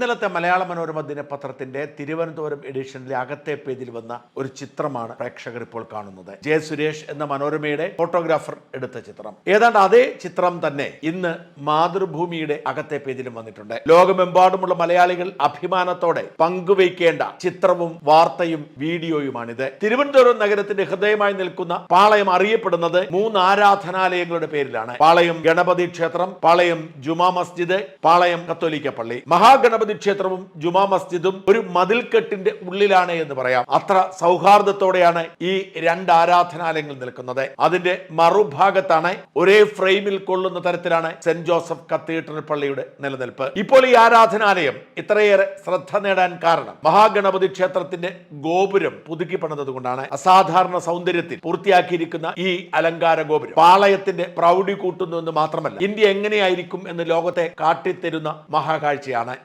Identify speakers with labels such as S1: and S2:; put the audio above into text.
S1: ഇന്നലത്തെ മലയാള മനോരമ ദിനപത്രത്തിന്റെ തിരുവനന്തപുരം എഡിഷനിലെ അകത്തെ പേജിൽ വന്ന ഒരു ചിത്രമാണ് പ്രേക്ഷകർ ഇപ്പോൾ കാണുന്നത്. ജെ സുരേഷ് എന്ന മനോരമയുടെ ഫോട്ടോഗ്രാഫർ എടുത്ത ചിത്രം. ഏതാണ്ട് അതേ ചിത്രം തന്നെ ഇന്ന് മാതൃഭൂമിയുടെ അകത്തെ പേജിലും വന്നിട്ടുണ്ട്. ലോകമെമ്പാടുമുള്ള മലയാളികൾ അഭിമാനത്തോടെ പങ്കുവയ്ക്കേണ്ട ചിത്രവും വാർത്തയും വീഡിയോയുമാണിത്. തിരുവനന്തപുരം നഗരത്തിന്റെ ഹൃദയമായി നിൽക്കുന്ന പാളയം അറിയപ്പെടുന്നത് മൂന്ന് ആരാധനാലയങ്ങളുടെ പേരിലാണ്. പാളയം ഗണപതി ക്ഷേത്രം പാളയം ജുമാ മസ്ജിദ് പാളയം കത്തോലിക്ക പള്ളി. മഹാഗണപതി ക്ഷേത്രവും ജുമാ മസ്ജിദും ഒരു മതിൽക്കെട്ടിന്റെ ഉള്ളിലാണ് എന്ന് പറയാം. അത്ര സൗഹാർദ്ദത്തോടെയാണ് ഈ രണ്ട് ആരാധനാലയങ്ങൾ നിൽക്കുന്നത്. അതിന്റെ മറുഭാഗത്താണ് ഒരേ ഫ്രെയിമിൽ കൊള്ളുന്ന തരത്തിലാണ് സെന്റ് ജോസഫ് കത്തീഡ്രൽ പള്ളിയുടെ നിലനിൽപ്പ്. ഇപ്പോൾ ഈ ആരാധനാലയം ഇത്രയേറെ ശ്രദ്ധ നേടാൻ കാരണം മഹാഗണപതി ക്ഷേത്രത്തിന്റെ ഗോപുരം പുതുക്കി പണിതത് കൊണ്ടാണ് അസാധാരണ സൗന്ദര്യത്തിൽ പൂർത്തിയാക്കിയിരിക്കുന്ന ഈ അലങ്കാര ഗോപുരം. പാളയത്തിന്റെ പ്രൗഢി കൂട്ടുന്നു എന്ന് മാത്രമല്ല ഇന്ത്യ എങ്ങനെയായിരിക്കും എന്ന് ലോകത്തെ കാട്ടിത്തരുന്ന മഹാകാഴ്ചയാണ്.